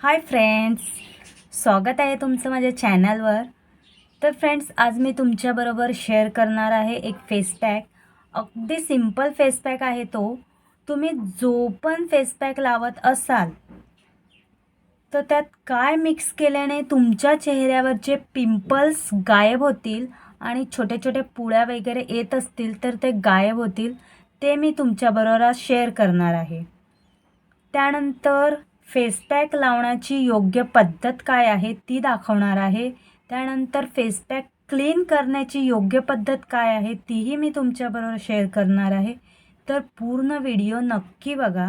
Hi friends स्वागत आहे तुमचं माझ्या चॅनलवर तर फ्रेंड्स आज मी तुमच्याबरोबर शेअर करणार आहे एक फेस पॅक अगदी सिंपल फेस पॅक आहे तो. तुम्ही जो पण फेस पॅक लावत असाल तर त्यात काय मिक्स केल्याने तुमच्या चेहऱ्यावरचे पिंपल्स गायब होतील आणि छोटे छोटे पुळ्या वगैरे येत असतील तर ते गायब होतील ते मी तुमच्याबरोबर आज शेअर करणार आहे. त्यानंतर फेस पॅक लावण्याची योग्य पद्धत काय आहे ती दाखवणार आहे. त्यानंतर फेसपॅक क्लीन करण्याची योग्य पद्धत काय आहे तीही मी तुमच्याबरोबर शेअर करणार आहे. तर पूर्ण व्हिडिओ नक्की बघा.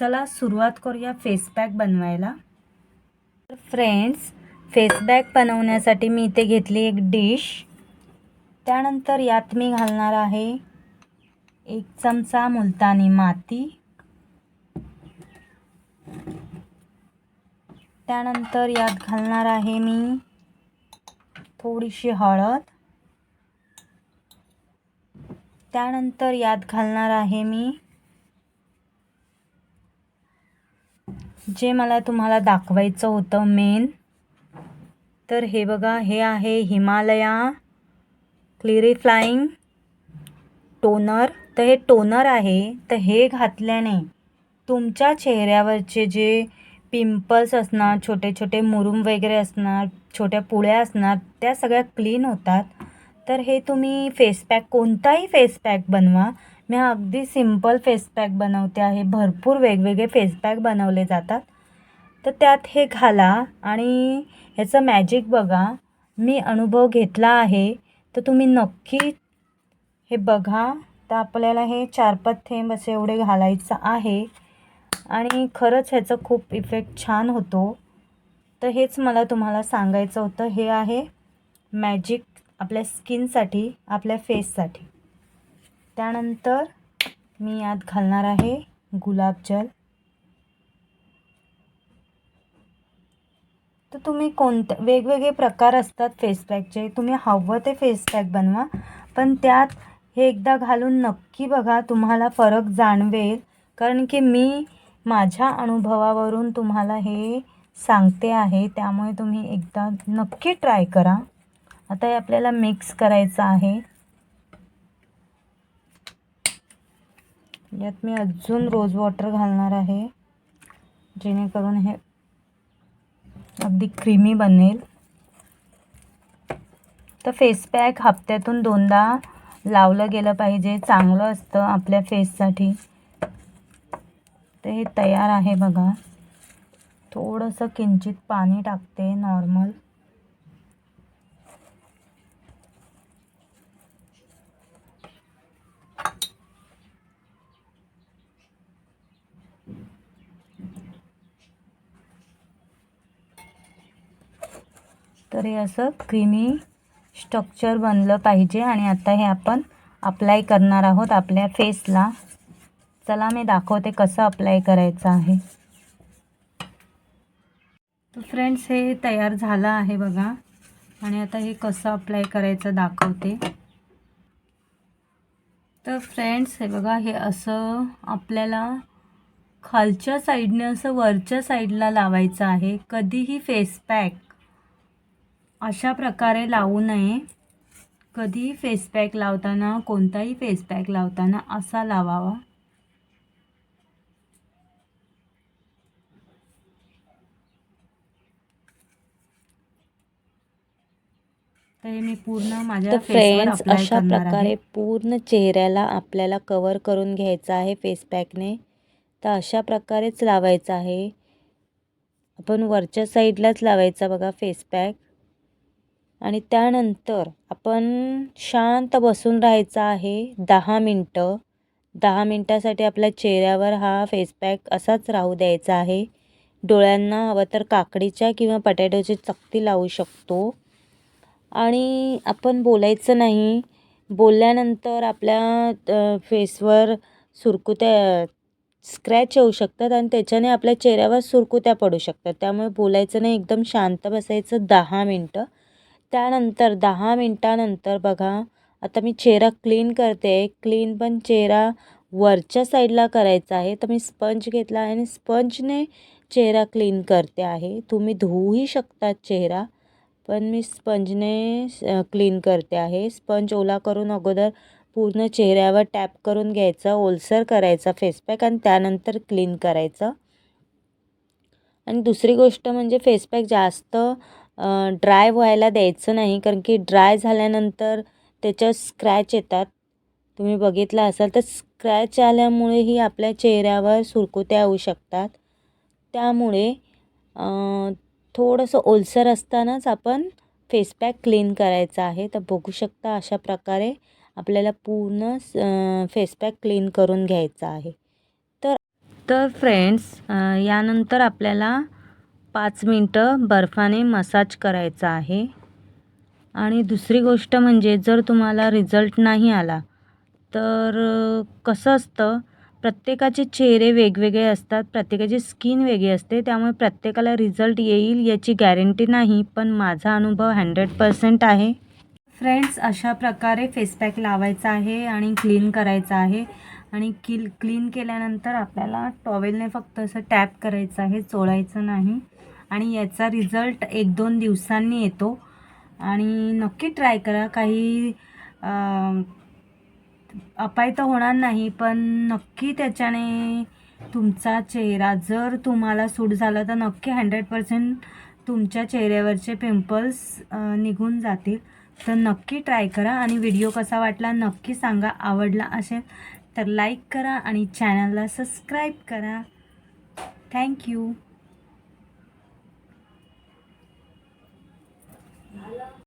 चला सुरुवात करूया फेस पॅक बनवायला. तर फ्रेंड्स फेसपॅक बनवण्यासाठी मी इथे घेतली एक डिश. त्यानंतर यात मी घालणार आहे एक चमचा मुलतानी माती. त्यानंतर यात घालणार आहे मी थोडीशी हळद. त्यानंतर यात घालणार आहे मी जे मला तुम्हाला दाखवायचं होतं मेन तर हे बघा हे आहे हिमालया क्लिरिफ्लाइंग टोनर. तर हे टोनर आहे तर हे घातल्याने तुमच्या चेहऱ्यावरचे जे पिंपल्स असणार छोटे छोटे मुरूम वगैरे असणार छोट्या पुळ्या असणार त्या सगळ्या क्लीन होतात. तर हे तुम्ही फेस पॅक कोणताही फेस पॅक बनवा. मी अगदी सिंपल फेस पॅक बनवते आहे. भरपूर वेगवेगळे फेस पॅक बनवले जातात. तर त्यात हे घाला आणि ह्याचं मॅजिक बघा. मी अनुभव घेतला आहे. तर तुम्ही नक्की हे बघा. तर आपल्याला हे चार पाच थेंब असे एवढे घालायचं आहे. आणि खरंच ह्याचा खूप इफेक्ट छान होतो. तर हेच मला तुम्हाला सांगायचं होतं. हे आहे मॅजिक आपल्या स्किनसाठी आपल्या फेससाठी त्यानंतर मी यात घालणार आहे गुलाबजल तर तुम्ही कोणते वेगवेगळे प्रकार असतात फेस पॅकचे तुम्ही हवं ते फेस पॅक बनवा. पण त्यात हे एकदा घालून नक्की बघा तुम्हाला फरक जाणवेल. कारण की मी माझ्या अनुभवावरून तुम्हाला हे सांगते आहे त्यामुळे तुम्ही एकदा नक्की ट्राय करा. आता हे आपल्याला मिक्स करायचं आहे. यात मी अजून रोज वॉटर घालणार आहे जेणेकरून हे अगदी क्रीमी बनेल. तर फेस पॅक हप्त्यातून दोनदा लावलं गेलं पाहिजे चांगलं असतं आपल्या फेससाठी तर हे तयार आहे बघा. थोडंसं किंचित पाणी टाकते नॉर्मल तर हे असं क्रीमी स्ट्रक्चर बनलं पाहिजे आणि आता हे आपण अप्लाय करणार आहोत आपल्या फेसला चला मी दाखवते कसं अप्लाय करायचं आहे. तर फ्रेंड्स हे तयार झालं आहे बघा. आणि आता हे कसं अप्लाय करायचं दाखवते. तर फ्रेंड्स हे बघा हे असं आपल्याला खालच्या साईडने असं वरच्या साईडला लावायचं आहे. कधीही फेस पॅक अशा प्रकारे लावू नये. कधीही फेस पॅक लावताना कोणताही फेस पॅक लावताना असा लावावा. तर हे मी पूर्ण माझ्या तर फेसवर फ्रेंड्स अशा प्रकारे पूर्ण चेहऱ्याला आपल्याला कवर करून घ्यायचं आहे फेस पॅकने तर अशा प्रकारेच लावायचं आहे. आपण वरच्या साईडलाच लावायचा बघा फेस पॅक आणि त्यानंतर आपण शांत बसून राहायचं आहे दहा मिनटं. दहा मिनटासाठी आपल्या चेहऱ्यावर हा फेस पॅक असाच राहू द्यायचा आहे. डोळ्यांना हवं तर काकडीच्या किंवा बटाट्याची चकती लावू शकतो. आणि आपण बोलायचं नाही. बोलल्यानंतर आपल्या फेसवर सुरकुत्या स्क्रॅच येऊ शकतात आणि त्याच्याने आपल्या चेहऱ्यावर सुरकुत्या पडू शकतात. त्यामुळे बोलायचं नाही एकदम शांत बसायचं दहा मिनटं. त्यानंतर दहा मिनटानंतर बघा आता मी चेहरा क्लीन करते. क्लीन पण चेहरा वरच्या साईडला करायचा आहे. तर मी स्पंज घेतला आहे आणि स्पंजने चेहरा क्लीन करते आहे. तुम्ही धुवूही शकतात चेहरा. पण मी स्पंजने क्लीन करते आहे. स्पंज ओला करून अगोदर पूर्ण चेहऱ्यावर टॅप करून घ्यायचा ओलसर करायचा फेसपॅक आणि त्यानंतर क्लीन करायचं. आणि दुसरी गोष्ट म्हणजे फेसपॅक जास्त ड्राय व्हायला द्यायचं नाही कारण की ड्राय झाल्यानंतर त्याच्यावर स्क्रॅच येतात. तुम्ही बघितलं असाल तर स्क्रॅच आल्यामुळेही आपल्या चेहऱ्यावर सुरकुत्या होऊ शकतात. त्यामुळे थोडंसं ओलसर असतानाच आपण फेसपॅक क्लीन करायचा आहे. तर बघू शकता अशा प्रकारे आपल्याला पूर्ण फेसपॅक क्लीन करून घ्यायचा आहे. तर तर फ्रेंड्स यानंतर आपल्याला पाच मिनटं बर्फाने मसाज करायचा आहे. आणि दुसरी गोष्ट म्हणजे जर तुम्हाला रिझल्ट नाही आला तर कसं असतं? प्रत्येकाचे चेहरे वेगवेगळे असतात प्रत्येकाची स्किन वेगळी असते त्यामुळे प्रत्येकाला रिझल्ट येईल याची गॅरंटी नाही पण माझा अनुभव हंड्रेड पर्सेंट आहे. फ्रेंड्स अशा प्रकारे फेसपॅक लावायचा आहे आणि क्लीन करायचा आहे. आणि किल क्लीन केल्यानंतर आपल्याला टॉवेलने फक्त असं टॅप करायचं आहे चोळायचं नाही. आणि याचा रिझल्ट एक दोन दिवसांनी येतो. आणि नक्की ट्राय करा. काही अपाय तर होणार नाही पण नक्की त्याच्याने तुमचा चेहरा जर तुम्हाला सूट झाला तर नक्की हंड्रेड पर्सेंट तुमच्या चेहऱ्यावरचे पिंपल्स निघून जातील. तर नक्की ट्राय करा आणि व्हिडिओ कसा वाटला नक्की सांगा. आवडला असेल तर लाईक करा आणि चॅनलला सबस्क्राईब करा. थँक्यू